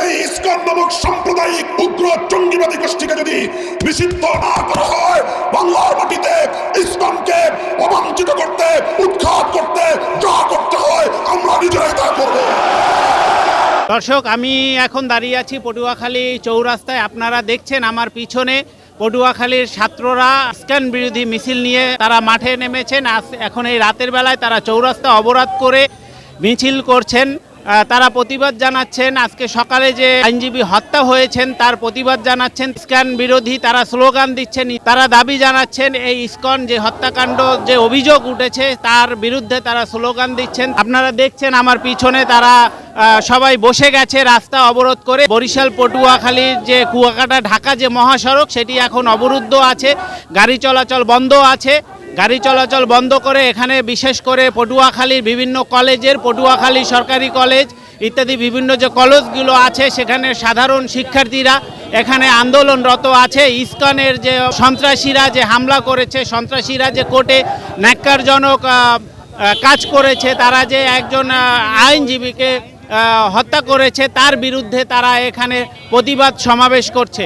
এই ইসকন নামক সাম্প্রদায়িক উগ্র জঙ্গিবাদী গোষ্ঠীকে যদি নিষিদ্ধ না করা হয়, বাংলার মাটিতে ইসকনকে অবাঞ্ছিত করতে, উৎখাত করতে যা করতে হয়, আমরা নিজেরাই তা দর্শক, আমি এখন দাঁড়িয়ে আছি পটুয়াখালী চৌরাস্তায়। আপনারা দেখছেন আমার পিছনে পটুয়াখালীর ছাত্ররা স্ক্যান বিরোধী মিছিল নিয়ে তারা মাঠে নেমেছেন। এখন এই রাতের বেলায় তারা চৌরাস্তা অবরোধ করে মিছিল করছেন। তারা প্রতিবাদ জানাচ্ছেন। আজকে সকালে যে আইনজীবী হত্যা হয়েছেন, তার প্রতিবাদ জানাচ্ছেন। স্ক্যান বিরোধী তারা স্লোগান দিচ্ছেন। তারা দাবি জানাচ্ছেন, এই ইসকন যে হত্যাকাণ্ড, যে অভিযোগ উঠেছে, তার বিরুদ্ধে তারা স্লোগান দিচ্ছেন। আপনারা দেখছেন আমার পিছনে তারা সবাই বসে গেছে রাস্তা অবরোধ করে। বরিশাল পটুয়াখালীর যে কুয়াকাটা, ঢাকা যে মহাসড়ক, সেটি এখন অবরুদ্ধ আছে। গাড়ি চলাচল বন্ধ আছে। গাড়ি চলাচল বন্ধ করে এখানে বিশেষ করে পটুয়াখালীর বিভিন্ন কলেজের, পটুয়াখালী সরকারি কলেজ ইত্যাদি বিভিন্ন যে কলেজগুলো আছে, সেখানে সাধারণ শিক্ষার্থীরা এখানে আন্দোলনরত আছে। ইস্কনের যে সন্ত্রাসীরা যে হামলা করেছে, সন্ত্রাসীরা যে কোর্টে ন্যাক্কারজনক কাজ করেছে, তারা যে একজন আইনজীবীকে হত্যা করেছে, তার বিরুদ্ধে তারা এখানে প্রতিবাদ সমাবেশ করছে।